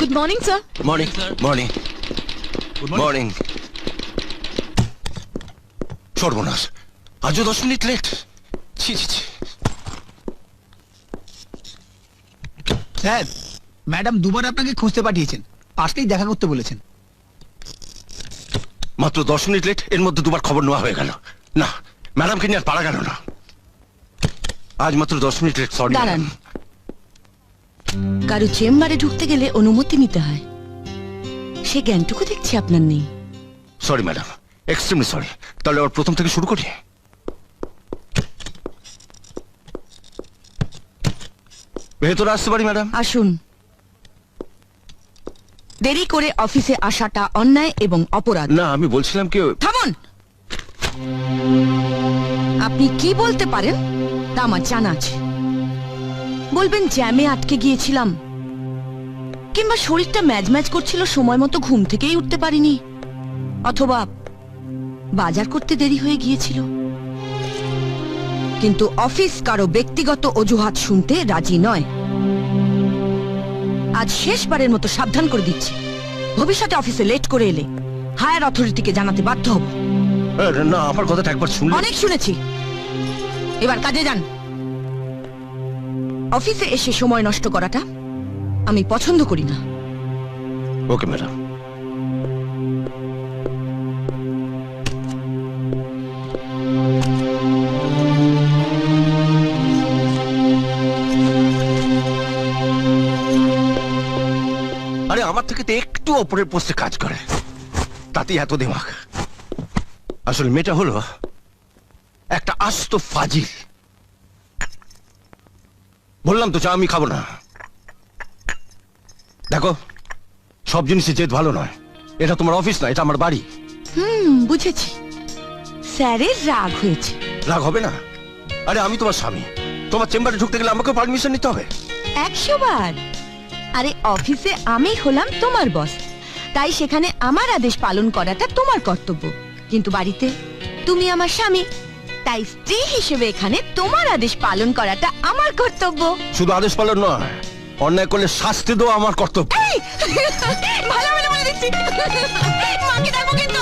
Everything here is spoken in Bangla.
Good morning sir morning morning morning সর্বনাশ আজও দশ মিনিট লেট ছি ছি ছি স্যার ম্যাডাম দুবার আপনাকে খুঁজতে পাঠিয়েছেন। আসলেই দেখা করতে বলেছেন। মাত্র দশ মিনিট লেট এর মধ্যে দুবার খবর নেওয়া হয়ে গেল। না ম্যাডামকে নিয়ে আর পারা গেল না। আজ মাত্র দশ মিনিট লেট সরি দাঁড়ান। কারও চেম্বারে ঢুকতে গেলে অনুমতি নিতে হয়। সে জ্ঞানটুকু দেখছি আপনার নেই। সরি ম্যাডাম এক্সট্রিমলি সরি তাহলে আবার প্রথম থেকে শুরু করি? ভেতরে আসতে পারি ম্যাডাম আসুন। দেরি করে অফিসে আসাটা অন্যায় এবং অপরাধ। না আমি বলছিলাম কি থামুন! আপনি কি বলতে পারেন? তা আমার জানা আছে। বলবেন জ্যামে আটকে গিয়েছিলাম। কিংবা শরীরটা ম্যাজ ম্যাজ করছিল সময় মতো ঘুম থেকেই উঠতে পারিনি। অথবা বাজার করতে দেরি হয়ে গিয়েছিল। কিন্তু অফিস কারও ব্যক্তিগত অজুহাত শুনতে রাজি নয়। আজ শেষবারের মতো সাবধান করে দিচ্ছি। ভবিষ্যতে অফিসে লেট করে এলে হায়ার অথরিটিকে জানাতে বাধ্য হব। না আমার কথাটা একবার শুনলে। অনেক শুনেছি। এবার কাজে যান। অফিসে এসে সময় নষ্ট করাটা আমি পছন্দ করি না। Okay, madam. আরে, আমার থেকে তো একটু ওপরের পোস্টে কাজ করে। তাতেই এত দিমাগ। আসলে মেয়েটা হলো একটা আস্ত ফাজিল। বললাম তো চা আমি খাব না। দেখো সব জিনিসে জেদ ভালো নয়। এটা তোমার অফিস না এটা আমার বাড়ি। হুম বুঝেছি। স্যারের রাগ হয়েছে। রাগ হবে না? আরে আমি তোমার স্বামী। তোমার চেম্বারে ঢুকতে গেলে আমাকে পারমিশন নিতে হবে। একশো বার। আরে অফিসে আমি হলাম তোমার বস। তাই সেখানে আমার আদেশ পালন করাটা তোমার কর্তব্য। কিন্তু বাড়িতে তুমি আমার স্বামী। তাই স্ত্রী হিসেবে এখানে তোমার আদেশ পালন করাটা আমার কর্তব্য। শুধু আদেশ পালন নয় অন্যায় করলে শাস্তি দেওয়া আমার কর্তব্য। ভালো ভালো বলে দিচ্ছি। মাকে ডাকবো কিন্তু।